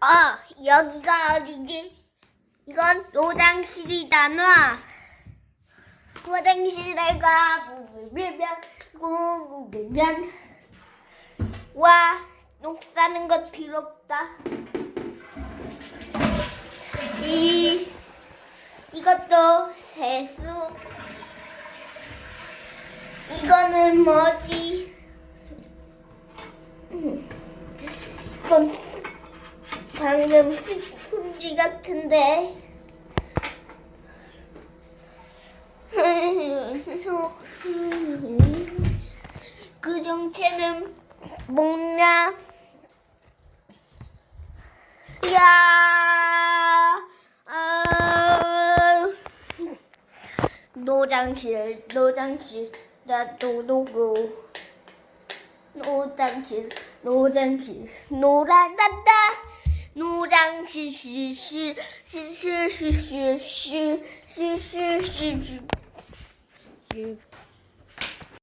어, 여기가 어디지? 이건 노장실이잖아. 화장실에 가보면 고보면 와, 녹 싸는 것 없다. 이 이것도 세수. 이거는 뭐지? 이건 방금 스펀지 같은데. 그 정체는 뭐냐? 야, 아, 노장실, 노장실, 나도 노고. 노장실, 노장실, 노란단다. 怒张嘘嘘嘘嘘嘘嘘嘘嘘嘘嘘嘘嘘。